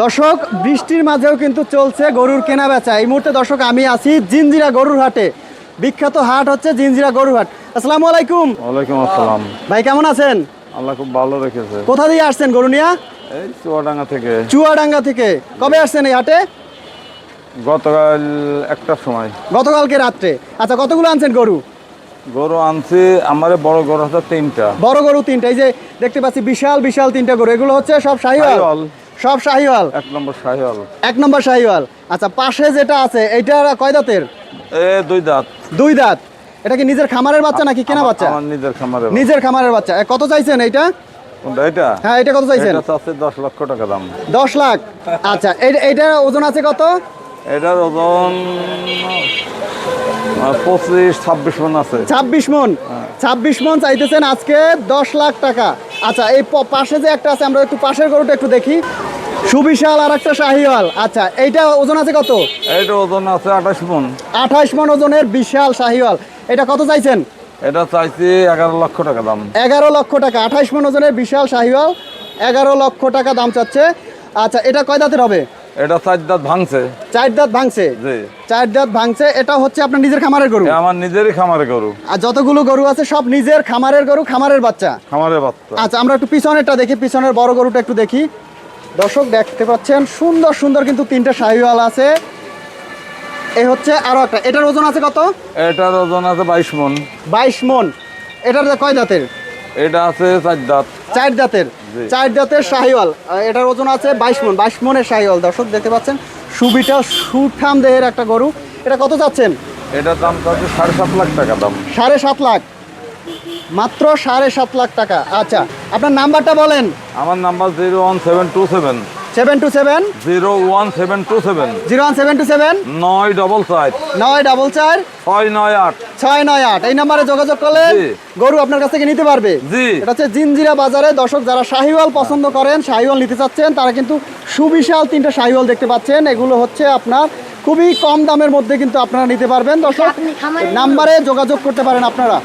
দর্শক বৃষ্টির মাঝেও কিন্তু চলছে গরুর কেনা বেচা। এই মুহূর্তে দর্শক আমি আছি জিনজিরা গরুর হাটে। বিখ্যাত হাট হচ্ছে জিনজিরা গরুর হাট। আসসালামু আলাইকুম। ওয়ালাইকুম আসসালাম। ভাই কেমন আছেন? আল্লাহ খুব ভালো রেখেছে। কোথা দিয়ে আসছেন গরু নিয়া? এই চুয়াডাঙ্গা থেকে। চুয়াডাঙ্গা থেকে। কবে আসছেন এই হাটে? গতকাল একটার সময়। গতকালকে রাত্রে। আচ্ছা কতগুলো আনছেন গরু? গরু আনছি আমার বড় গরু আছে তিনটা। বড় গরু তিনটা। এই যে দেখতে পাচ্ছি বিশাল বিশাল তিনটা গরু। এগুলো হচ্ছে সব শাহিওয়াল। সব শাহিওয়াল? এক নম্বর শাহিওয়াল। এক নম্বর শাহিওয়াল। আচ্ছা পাশে যেটা আছে এইটা কয় দাঁতের? এ দুই দাঁত। দুই দাঁত। এটা কি নিজের খামারের বাচ্চা নাকি কেনা বাচ্চা? আমার নিজের খামারে নিজের খামারের বাচ্চা। কত চাইছেন কোনটা এটা হ্যাঁ এটা কত চাইছেন? এটা চাচ্ছে দশ লক্ষ টাকা দাম। দশ লাখ। আচ্ছা এই- এইটার ওজন আছে কত? এটার ওজন পঁচিশ ছাব্বিশ মন আছে। ছাব্বিশ মন। ছাব্বিশ মন চাইতেছেন আজকে দশ লাখ টাকা। আচ্ছা এই পাশে যে একটা আছে আমরা একটু পাশের গরুটা একটু দেখি। সুবিশাল আর একটা শাহিওয়াল। আচ্ছা এইটা ওজন আছে কত? এটা ওজন আছে আঠাশ মন। আঠাশ মন ওজনের বিশাল শাহিওয়াল। এটা কত চাইছেন? এটা চাইছি এগারো লক্ষ টাকা দাম। এগারো লক্ষ টাকা আঠাশ মন ওজনের বিশাল শাহিওয়াল। এগারো লক্ষ টাকা দাম চাচ্ছে। আচ্ছা এটা কয় দাঁতের হবে? এটা চার দাঁত ভাঙছে। চার দাঁত ভাঙছে? জি। চার দাঁত ভাঙছে এটা হচ্ছে আপনার নিজের খামারের গরু? আমার নিজেরই খামারে গরু। আর যতগুলো গরু আছে সব নিজের খামারের গরু খামারের বাচ্চা? খামারে বাচ্চা। আচ্ছা আমরা একটু পিছনেরটা দেখি পিছনের বড় গরুটা একটু দেখি। দর্শক দেখতে পাচ্ছেন সুন্দর সুন্দর কিন্তু তিনটা শাহিওয়াল আছে। এই হচ্ছে আরও একটা। এটার ওজন আছে কত? এটার ওজন আছে বাইশ মন। বাইশ মন। এটার কয় দাঁতের? এটা আছে চার দাঁত। চার দাঁতের। চার দাঁতের শাহিওয়াল। এটার ওজন আছে বাইশ মন। বাইশ মনের শাহিওয়াল। দর্শক দেখতে পাচ্ছেন সুবিটা সুঠাম দেহের একটা গরু। এটা কত যাচ্ছেন এটার দাম চাচ্ছে সাড়ে সাত লাখ টাকা দাম। সাড়ে সাত লাখ। মাত্র সাড়ে সাত লাখ টাকা। আচ্ছা আপনার নাম্বারটা বলেন। আমার number zero one seven two seven. Seven two seven. Zero one seven two seven. Zero one seven two seven. নয় ডবল চার। নয় ডবল চার। ছয় নয় আট। ছয় নয় আট। এই নাম্বারে যোগাযোগ করলে গরু আপনার কাছ থেকে নিতে পারবে। জি। এটা হচ্ছে জিনজিরা বাজারে। দর্শক যারা শাহিওয়াল পছন্দ করেন শাহিওয়াল নিতে চাচ্ছেন তারা কিন্তু সুবিশাল তিনটা শাহিওয়াল দেখতে পাচ্ছেন। এগুলো হচ্ছে আপনার খুবই কম দামের মধ্যে কিন্তু আপনারা নিতে পারবেন। দর্শক নাম্বারে যোগাযোগ করতে পারেন আপনারা।